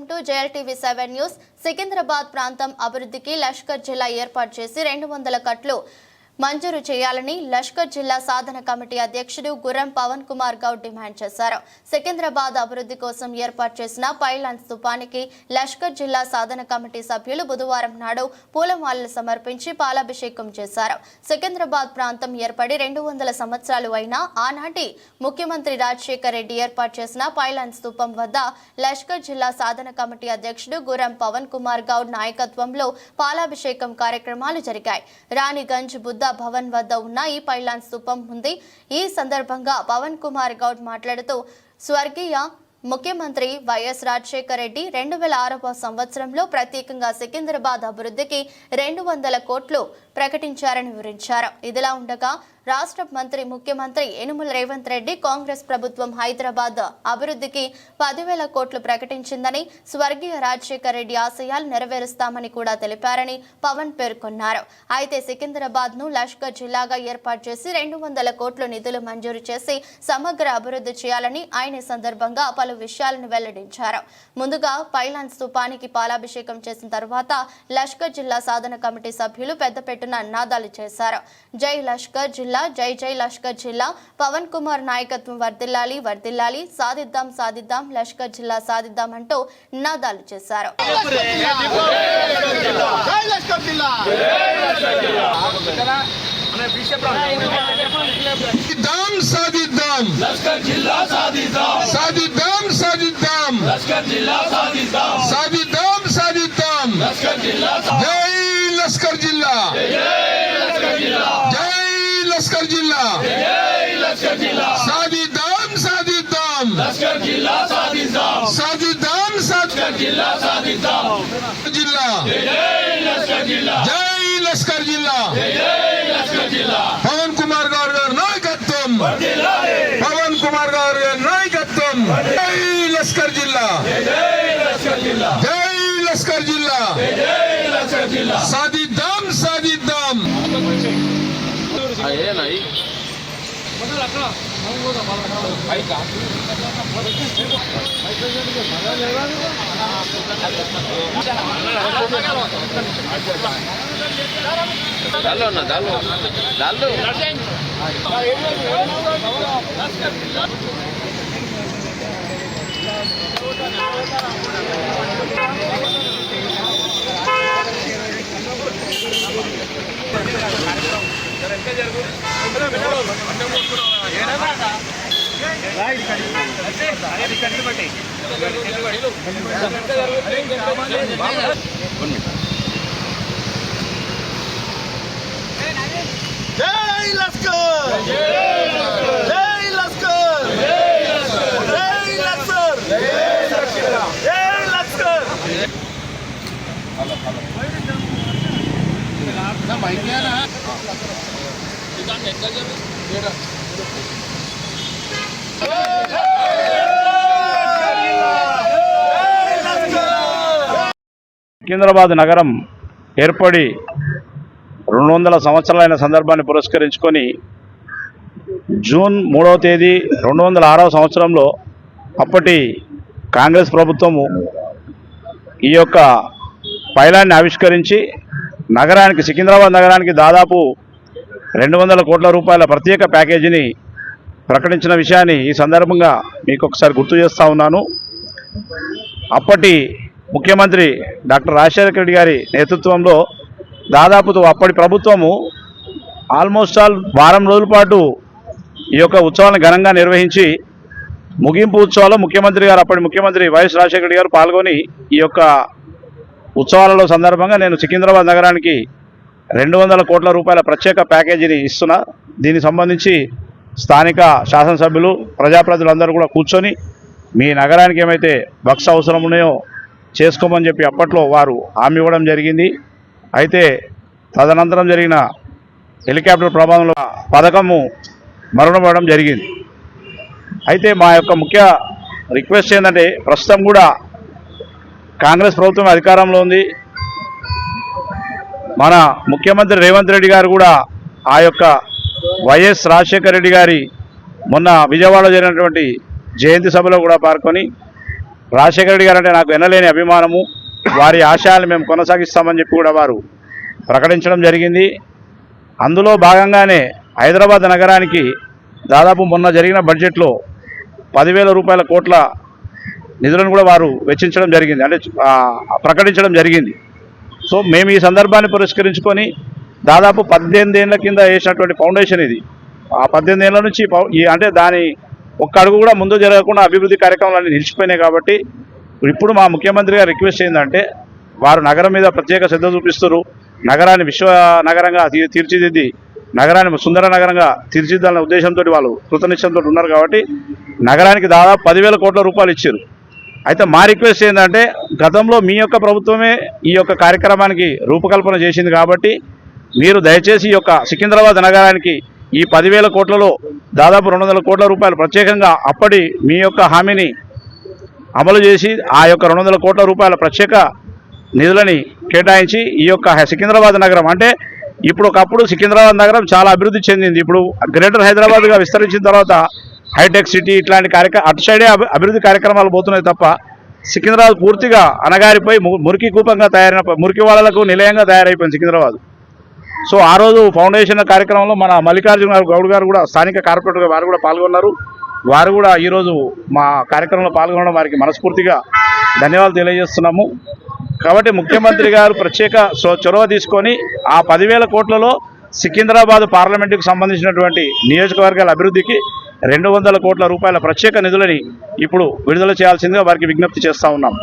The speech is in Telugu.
Welcome to JLTV seven news Secunderabad ప్రాంతం అభివృద్ధికి లష్కర్ జిల్లా ఏర్పాటు చేసి రెండు వందల కట్లు మంజూరు చేయాలని లష్కర్ జిల్లా సాధన కమిటీ అధ్యక్షుడు గుర్రం పవన్ కుమార్ గౌడ్ డిమాండ్ చేశారు. సికింద్రాబాద్ అభివృద్ధి కోసం ఏర్పాటు చేసిన పైలాన్ స్థూపానికి లష్కర్ జిల్లా సాధన కమిటీ సభ్యులు బుధవారం నాడు పూలమాలలు సమర్పించి పాలాభిషేకం చేశారు. సికింద్రాబాద్ ప్రాంతం ఏర్పడి రెండు వందల సంవత్సరాలు అయినా ఆనాటి ముఖ్యమంత్రి రాజశేఖర్ రెడ్డి ఏర్పాటు చేసిన పైలాన్ స్థూపం వద్ద లష్కర్ జిల్లా సాధన కమిటీ అధ్యక్షుడు గుర్రం పవన్ కుమార్ గౌడ్ నాయకత్వంలో పాలాభిషేకం కార్యక్రమాలు జరిగాయి. రాణిగంజ్ బుద్ధ భవన్ వద్ద ఉన్న ఈ పైలాన్ స్థూపం ఉంది. ఈ సందర్భంగా పవన్ కుమార్ గౌడ్ మాట్లాడుతూ స్వర్గీయ ముఖ్యమంత్రి వైఎస్ రాజశేఖర రెడ్డి రెండు వేల ఆరవ సంవత్సరంలో ప్రత్యేకంగా సికింద్రాబాద్ అభివృద్ధికి రెండు వందల కోట్లు ప్రకటించారని వివరించారు. ఇదిలా ఉండగా రాష్ట్ర మంత్రి ముఖ్యమంత్రి యనుమల రేవంత్ రెడ్డి కాంగ్రెస్ ప్రభుత్వం హైదరాబాద్ అభివృద్ధికి పదివేల కోట్లు ప్రకటించిందని స్వర్గీయ రాజశేఖర రెడ్డి ఆశయాలు నెరవేరుస్తామని కూడా తెలిపారని పవన్ పేర్కొన్నారు. అయితే సికింద్రాబాద్ను లష్కర్ జిల్లాగా ఏర్పాటు చేసి రెండు వందల కోట్ల నిధులు మంజూరు చేసి సమగ్ర అభివృద్ధి చేయాలని ఆయన సందర్భంగా పలు విషయాలను వెల్లడించారు. ముందుగా పైలాన్ స్థూపానికి పాలాభిషేకం చేసిన తర్వాత లష్కర్ జిల్లా సాధన కమిటీ సభ్యులు పెద్దపెట్టున నినాదాలు చేశారు. జై లష్కర్ జిల్లా జై జై లష్కర్ జిల్లా పవన్ కుమార్ నాయకత్వం వర్దిల్లాలి వర్దిల్లాలి సాధిద్దాం సాధిద్దాం లష్కర్ జిల్లా సాధిద్దాం అంటూ నినాదాలు చేశారు. జిల్లా. సాధిద్దాం జిల్లా. జిల్లా. సాధిద్దాం సాధిద్దాం. సాధిద్దాం లష్కర్ జిల్లా జై లష్కర్ జిల్లా జై లష్కర్ జిల్లా జై లష్కర్ జిల్లా సాధిద్దాం సాధిద్దాం లష్కర్ జిల్లా సాధిద్దాం సాధిద్దాం సాధిద్దాం జిల్లా సాధిద్దాం జిల్లా. జై లష్కర్ జిల్లా. జై లష్కర్ జిల్లా. జై లష్కర్ జిల్లా. పవన్ కుమార్ గారు గారి నాయకత్వం పవన్ కుమార్ గారు గారి నాయకత్వం జై లష్కర్ జిల్లా. జై లష్కర్ జిల్లా. జై లష్కర్ జిల్లా జై లష్కర్ జిల్లా సాధిద్దాం సాధిద్దాం జై లస్కర్ జై లస్కర్ జై లస్కర్ జై లస్కర్ మైకేనా సికింద్రాబాద్ నగరం ఏర్పడి రెండు వందల సంవత్సరాలైన సందర్భాన్ని పురస్కరించుకొని జూన్ మూడవ తేదీ రెండు వందల ఆరవ సంవత్సరంలో అప్పటి కాంగ్రెస్ ప్రభుత్వము ఈ యొక్క పైలాన్ని ఆవిష్కరించి నగరానికి సికింద్రాబాద్ నగరానికి దాదాపు రెండు వందల కోట్ల రూపాయల ప్రత్యేక ప్యాకేజీని ప్రకటించిన విషయాన్ని ఈ సందర్భంగా మీకు ఒకసారి గుర్తు చేస్తూ ఉన్నాను. అప్పటి ముఖ్యమంత్రి డాక్టర్ రాజశేఖర రెడ్డి గారి నేతృత్వంలో దాదాపు అప్పటి ప్రభుత్వము ఆల్మోస్ట్ ఆల్ వారం రోజుల పాటు ఈ యొక్క ఉత్సవాలను ఘనంగా నిర్వహించి ముగింపు ఉత్సవాల్లో ముఖ్యమంత్రి గారు అప్పటి ముఖ్యమంత్రి వైఎస్ రాజశేఖర గారు పాల్గొని ఈ యొక్క ఉత్సవాలలో సందర్భంగా నేను సికింద్రాబాద్ నగరానికి రెండు వందల కోట్ల రూపాయల ప్రత్యేక ప్యాకేజీని ఇస్తున్నా. దీనికి సంబంధించి స్థానిక శాసనసభ్యులు ప్రజాప్రతినిధులందరూ కూడా కూర్చొని మీ నగరానికి ఏమైతే బక్స్ అవసరం ఉన్నాయో చేసుకోమని చెప్పి అప్పట్లో వారు హామీ ఇవ్వడం జరిగింది. అయితే తదనంతరం జరిగిన హెలికాప్టర్ ప్రమాదంలో పథకము మరణపడడం జరిగింది. అయితే మా యొక్క ముఖ్య రిక్వెస్ట్ ఏంటంటే ప్రస్తుతం కూడా కాంగ్రెస్ ప్రభుత్వం అధికారంలో ఉంది. మన ముఖ్యమంత్రి రేవంత్ రెడ్డి గారు కూడా ఆ యొక్క వైఎస్ రాజశేఖర రెడ్డి గారి మొన్న విజయవాడలో జరిగినటువంటి జయంతి సభలో కూడా పాల్గొని రాజశేఖర రెడ్డి గారు అంటే నాకు ఎనలేని అభిమానము. వారి ఆశయాలు మేము కొనసాగిస్తామని చెప్పి కూడా వారు ప్రకటించడం జరిగింది. అందులో భాగంగానే హైదరాబాద్ నగరానికి దాదాపు మొన్న జరిగిన బడ్జెట్లో పదివేల రూపాయల కోట్ల నిధులను కూడా వారు వెచ్చించడం జరిగింది. అంటే ప్రకటించడం జరిగింది. సో మేము ఈ సందర్భాన్ని పురస్కరించుకొని దాదాపు పద్దెనిమిది ఏళ్ళ కింద వేసినటువంటి ఫౌండేషన్ ఇది. ఆ పద్దెనిమిది ఏళ్ళ నుంచి ఈ అంటే దాని ఒక్క అడుగు కూడా ముందు జరగకుండా అభివృద్ధి కార్యక్రమాలన్నీ నిలిచిపోయినాయి కాబట్టి ఇప్పుడు మా ముఖ్యమంత్రి గారు రిక్వెస్ట్ ఏంటంటే వారు నగరం మీద ప్రత్యేక శ్రద్ధ చూపిస్తారు నగరాన్ని విశ్వ నగరంగా తీ- తీర్చిదిద్ది నగరాన్ని సుందర నగరంగా తీర్చిదిద్దాలనే ఉద్దేశంతో వాళ్ళు కృతనిశ్చయంతో ఉన్నారు కాబట్టి నగరానికి దాదాపు పదివేల కోట్ల రూపాయలు ఇచ్చారు. అయితే మా రిక్వెస్ట్ ఏంటంటే గతంలో మీ యొక్క ప్రభుత్వమే ఈ యొక్క కార్యక్రమానికి రూపకల్పన చేసింది కాబట్టి మీరు దయచేసి ఈ యొక్క సికింద్రాబాద్ నగరానికి ఈ పదివేల కోట్లలో దాదాపు రెండు వందల కోట్ల రూపాయలు ప్రత్యేకంగా అప్పటి మీ యొక్క హామీని అమలు చేసి ఆ యొక్క రెండు వందల కోట్ల రూపాయల ప్రత్యేక నిధులని కేటాయించి ఈ యొక్క సికింద్రాబాద్ నగరం అంటే ఇప్పుడు ఒకప్పుడు సికింద్రాబాద్ నగరం చాలా అభివృద్ధి చెందింది. ఇప్పుడు గ్రేటర్ హైదరాబాద్గా విస్తరించిన తర్వాత హైటెక్ సిటీ ఇట్లాంటి కార్యక్రమ అటు సైడే అభివృద్ధి కార్యక్రమాలు పోతున్నాయి తప్ప సికింద్రాబాద్ పూర్తిగా అనగారిపోయి ము- మురికి కూపంగా తయారైన మురికి వాళ్ళకు నిలయంగా తయారైపోయింది సికింద్రాబాద్. సో ఆ రోజు ఫౌండేషన్ కార్యక్రమంలో మన మల్లికార్జున గౌడ్ గారు కూడా స్థానిక కార్పొరేటర్ వారు కూడా పాల్గొన్నారు. వారు కూడా ఈరోజు మా కార్యక్రమంలో పాల్గొనడం వారికి మనస్ఫూర్తిగా ధన్యవాదాలు తెలియజేస్తున్నాము. కాబట్టి ముఖ్యమంత్రి గారు ప్రత్యేక చొరవ తీసుకొని ఆ పదివేల కోట్లలో సికింద్రాబాద్ పార్లమెంటుకు సంబంధించినటువంటి నియోజకవర్గాల అభివృద్ధికి రెండు వందల కోట్ల రూపాయల ప్రత్యేక నిధులని ఇప్పుడు విడుదల చేయాల్సిందిగా వారికి విజ్ఞప్తి చేస్తా ఉన్నాం.